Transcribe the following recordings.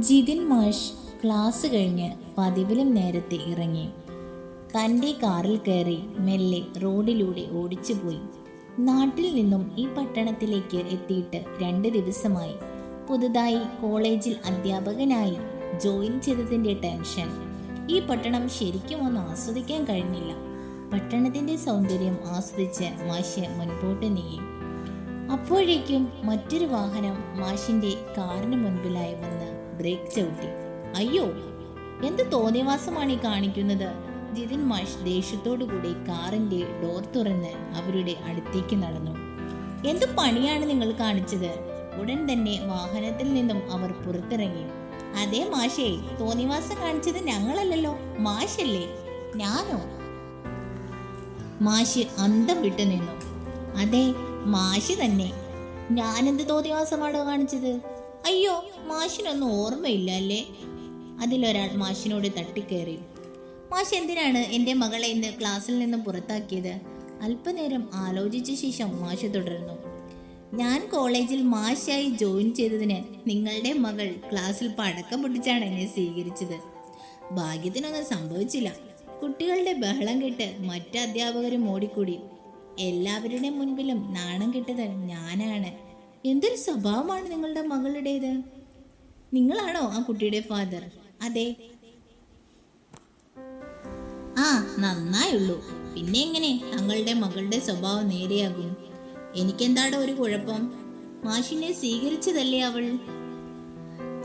ജിതിൻ മാഷ് ക്ലാസ് കഴിഞ്ഞ് പതിവിലും നേരത്തെ ഇറങ്ങി. തന്റെ കാറിൽ കയറി മെല്ലെ റോഡിലൂടെ ഓടിച്ചുപോയി. നാട്ടിൽ നിന്നും ഈ പട്ടണത്തിലേക്ക് എത്തിയിട്ട് രണ്ട് ദിവസമായി. പുതുതായി കോളേജിൽ അധ്യാപകനായി ജോയിൻ ചെയ്തതിന്റെ ടെൻഷൻ. ഈ പട്ടണം ശരിക്കും ഒന്ന് ആസ്വദിക്കാൻ കഴിഞ്ഞില്ല. പട്ടണത്തിന്റെ സൗന്ദര്യം ആസ്വദിച്ച് മാഷ് മുൻപോട്ട് നീങ്ങി. അപ്പോഴേക്കും മറ്റൊരു വാഹനം മാഷിന്റെ കാറിന് മുൻപിലായി വന്ന് ബ്രേക്ക് ചവിട്ടി. അയ്യോ എന്ത് തോന്നിയവാസമാണ് ഈ കാണിക്കുന്നത്? ജിതിൻ മാഷ് ദേഷ്യത്തോടു കൂടി കാറിന്റെ ഡോർ തുറന്ന് അവരുടെ അടുത്തേക്ക് നടന്നു. എന്ത് പണിയാണ് നിങ്ങൾ കാണിച്ചത്? ഉടൻ തന്നെ വാഹനത്തിൽ നിന്നും അവർ പുറത്തിറങ്ങി. അതേ മാഷേ തോന്നിവാസം കാണിച്ചത് ഞങ്ങളല്ലല്ലോ. മാഷല്ലേ? ഞാനോ? മാഷ് അന്തം വിട്ടു നിന്നു അതെ മാഷ് തന്നെ. ഞാനെന്ത് തോന്നിവാസമാണോ കാണിച്ചത്? അയ്യോ മാഷിനൊന്നും ഓർമ്മയില്ല അല്ലേ? അതിലൊരാൾ മാഷിനോട് തട്ടിക്കയറി മാഷ് എന്തിനാണ് എന്റെ മകളെ ഇന്ന് ക്ലാസ്സിൽ നിന്നും പുറത്താക്കിയത്? അല്പനേരം ആലോചിച്ച ശേഷം മാഷ് തുടർന്നു. ഞാൻ കോളേജിൽ മാഷായി ജോയിൻ ചെയ്തതിന് നിങ്ങളുടെ മകൾ ക്ലാസ്സിൽ പടക്കം പൊട്ടിച്ചാണ് എന്നെ സ്വീകരിച്ചത്. ഭാഗ്യത്തിനൊന്നും സംഭവിച്ചില്ല. കുട്ടികളുടെ ബഹളം കേട്ട് മറ്റ് അധ്യാപകരും ഓടിക്കൂടി. എല്ലാവരുടെയും മുൻപിലും നാണം കെട്ടത് ഞാനാണ്. എന്തൊരു സ്വഭാവമാണ് നിങ്ങളുടെ മകളുടേത്? നിങ്ങളാണോ ആ കുട്ടിയുടെ ഫാദർ അതെ. ആ നന്നായുള്ളൂ. പിന്നെ എങ്ങനെ? തങ്ങളുടെ മകളുടെ സ്വഭാവം നേരെയാകും. എനിക്കെന്താടോ ഒരു കുഴപ്പം? മാഷിനെ സ്വീകരിച്ചതല്ലേ അവൾ?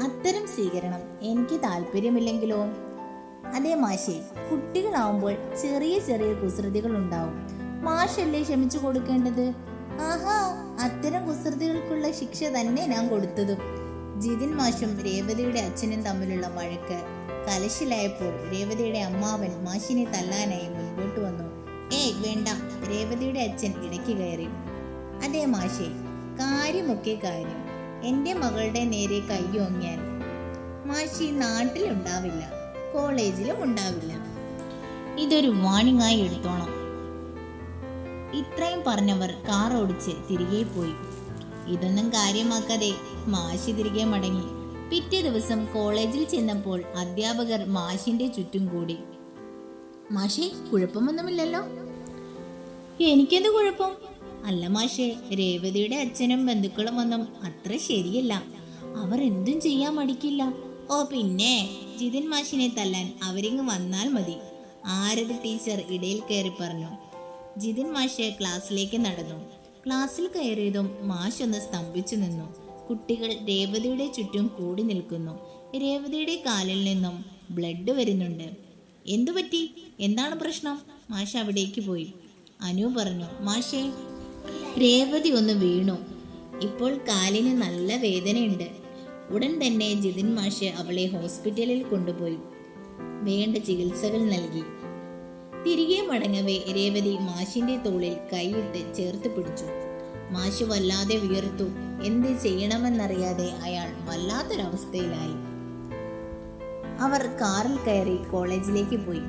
അത്തരം സ്വീകരണം എനിക്ക് താല്പര്യമില്ലെങ്കിലോ? അതെ മാഷെ കുട്ടികളാവുമ്പോൾ ചെറിയ ചെറിയ കുസൃതികൾ ഉണ്ടാവും മാഷല്ലേ ക്ഷമിച്ചു കൊടുക്കേണ്ടത്? ആഹാ അത്തരം കുസൃതികൾക്കുള്ള ശിക്ഷ തന്നെ ഞാൻ കൊടുത്തതും. ജിതിൻ മാഷും രേവതിയുടെ അച്ഛനും തമ്മിലുള്ള വഴക്ക് കലശിലായപ്പോൾ രേവതിയുടെ അമ്മാവൻ മാഷിനെ തല്ലാനായി മുൻപോട്ട് വന്നു. ഏയ് വേണ്ട. രേവതിയുടെ അച്ഛൻ ഇടയ്ക്ക് കയറി. അതെ മാഷേ കാര്യമൊക്കെ കാര്യം. എന്റെ മകളുടെ നേരെ കയ്യോങ്ങിയാൽ മാഷി നാട്ടിലുണ്ടാവില്ല കോളേജിലും ഉണ്ടാവില്ല. ഇതൊരു വാണിംഗ് ആയി എടുത്തോണം. ഇത്രയും പറഞ്ഞവർ കാർ ഓടിച്ച് തിരികെ പോയി. ഇതൊന്നും കാര്യമാക്കാതെ മാഷി തിരികെ മടങ്ങി. പിറ്റേ ദിവസം കോളേജിൽ ചെന്നപ്പോൾ അധ്യാപകർ മാഷിന്റെ ചുറ്റും കൂടി. മാഷെ കുഴപ്പമൊന്നുമില്ലല്ലോ? എനിക്കെന്ത് കുഴപ്പം? അല്ല മാഷെ രേവതിയുടെ അച്ഛനും ബന്ധുക്കളും ഒന്നും അത്ര ശരിയല്ല. അവർ എന്തും ചെയ്യാൻ മടിക്കില്ല. ഓ പിന്നെ ജിതിൻ മാഷിനെ തല്ലാൻ അവരിങ്ങ് വന്നാൽ മതി ആരത് ടീച്ചർ ഇടയിൽ കയറി പറഞ്ഞു. ജിതിൻ മാഷ് ക്ലാസ്സിലേക്ക് നടന്നു. ക്ലാസ്സിൽ കയറിയതും മാഷ് ഒന്ന് സ്തംഭിച്ചു നിന്നു. കുട്ടികൾ രേവതിയുടെ ചുറ്റും കൂടി നിൽക്കുന്നു. രേവതിയുടെ കാലിൽ നിന്നും ബ്ലഡ് വരുന്നുണ്ട്. എന്തു പറ്റി? എന്താണ് പ്രശ്നം? മാഷ് അവിടേക്ക് പോയി. അനു പറഞ്ഞു മാഷേ രേവതി ഒന്ന് വീണു. ഇപ്പോൾ കാലിന് നല്ല വേദനയുണ്ട്. ഉടൻ തന്നെ ജിതിൻ മാഷ് അവളെ ഹോസ്പിറ്റലിൽ കൊണ്ടുപോയി. വേണ്ട ചികിത്സകൾ നൽകി. തിരികെ മടങ്ങവേ രേവതി മാഷിന്റെ തോളിൽ കൈയിട്ട് ചേർത്ത് പിടിച്ചു. മാഷ് വല്ലാതെ വിയർത്തു. എന്ത് ചെയ്യണമെന്നറിയാതെ അയാൾ വല്ലാത്തൊരവസ്ഥയിലായി. അവർ കാറിൽ കയറി കോളേജിലേക്ക് പോയി.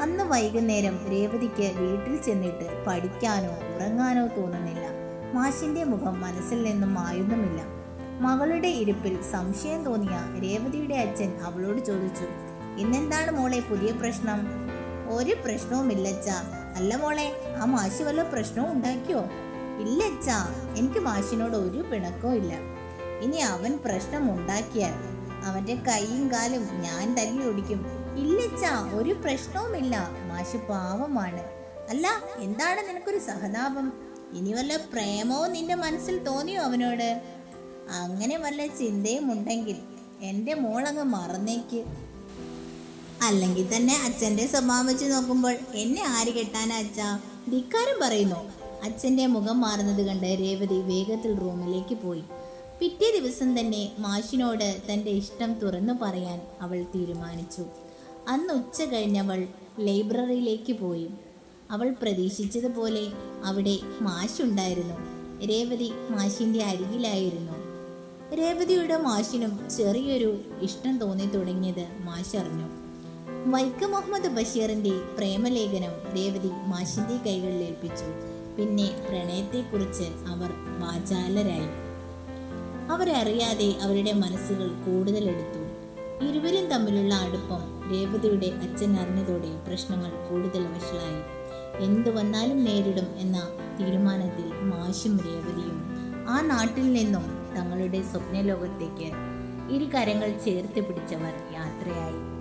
അന്ന് വൈകുന്നേരം രേവതിക്ക് വീട്ടിൽ ചെന്നിട്ട് പഠിക്കാനോ ഉറങ്ങാനോ തോന്നുന്നില്ല. മാഷിന്റെ മുഖം മനസ്സിൽ നിന്നും മായുന്നുമില്ല. മകളുടെ ഇരിപ്പിൽ സംശയം തോന്നിയ രേവതിയുടെ അച്ഛൻ അവളോട് ചോദിച്ചു ഇന്നെന്താണ് മോളെ പുതിയ പ്രശ്നം? ഒരു പ്രശ്നവുമില്ലച്ച. അല്ല മോളെ ആ മാഷി വല്ല പ്രശ്നവും ഉണ്ടാക്കിയോ? ഇല്ലച്ച എനിക്ക് മാഷിനോട് ഒരു പിണക്കവും ഇല്ല. ഇനി അവൻ പ്രശ്നം ഉണ്ടാക്കിയാൽ അവന്റെ കൈയും കാലും ഞാൻ തല്ലി ഓടിക്കും. ഇല്ലച്ച ഒരു പ്രശ്നവുമില്ല. മാഷി പാവമാണ്. അല്ല എന്താണ് നിനക്കൊരു സഹതാപം? ഇനി വല്ല പ്രേമവും നിന്റെ മനസ്സിൽ തോന്നിയോ അവനോട്? അങ്ങനെ വല്ല ചിന്തയും ഉണ്ടെങ്കിൽ എന്റെ മോളങ്ങ് മറന്നേക്ക്. അല്ലെങ്കിൽ തന്നെ അച്ഛന്റെ സ്വഭാവം വെച്ച് നോക്കുമ്പോൾ എന്നെ ആര് കെട്ടാനാ അച്ഛ? ധിക്കാരം പറയുന്നു. അച്ഛന്റെ മുഖം മാറുന്നത് കണ്ട് രേവതി വേഗത്തിൽ റൂമിലേക്ക് പോയി. പിറ്റേ ദിവസം തന്നെ മാഷിനോട് തന്റെ ഇഷ്ടം തുറന്നു പറയാൻ അവൾ തീരുമാനിച്ചു. അന്ന് ഉച്ച കഴിഞ്ഞവൾ ലൈബ്രറിയിലേക്ക് പോയി. അവൾ പ്രതീക്ഷിച്ചതുപോലെ അവിടെ മാഷുണ്ടായിരുന്നു. രേവതി മാഷിന്റെ അരികിലായിരുന്നു. രേവതിയുടെ മാഷിനും ചെറിയൊരു ഇഷ്ടം തോന്നി തുടങ്ങിയത് മാഷ് അറിഞ്ഞു വൈക്കം മുഹമ്മദ് ബഷീറിന്റെ പ്രേമലേഖനം രേവതി മാഷിന്റെ കൈകളിൽ ഏൽപ്പിച്ചു. പിന്നെ പ്രണയത്തെക്കുറിച്ച് അവർ വാചാലരായി. അവരറിയാതെ അവരുടെ മനസ്സുകൾ കൂടുതലെടുത്തു ഇരുവരും തമ്മിലുള്ള അടുപ്പം രേവതിയുടെ അച്ഛൻ അറിഞ്ഞതോടെ പ്രശ്നങ്ങൾ കൂടുതൽ വഷളായി. എന്തു വന്നാലും നേരിടും എന്ന തീരുമാനത്തിൽ മാഷും രേവതിയും ആ നാട്ടിൽ നിന്നും തങ്ങളുടെ സ്വപ്നലോകത്തേക്ക് ഇരു കരങ്ങൾ ചേർത്ത് പിടിച്ചവർ യാത്രയായി.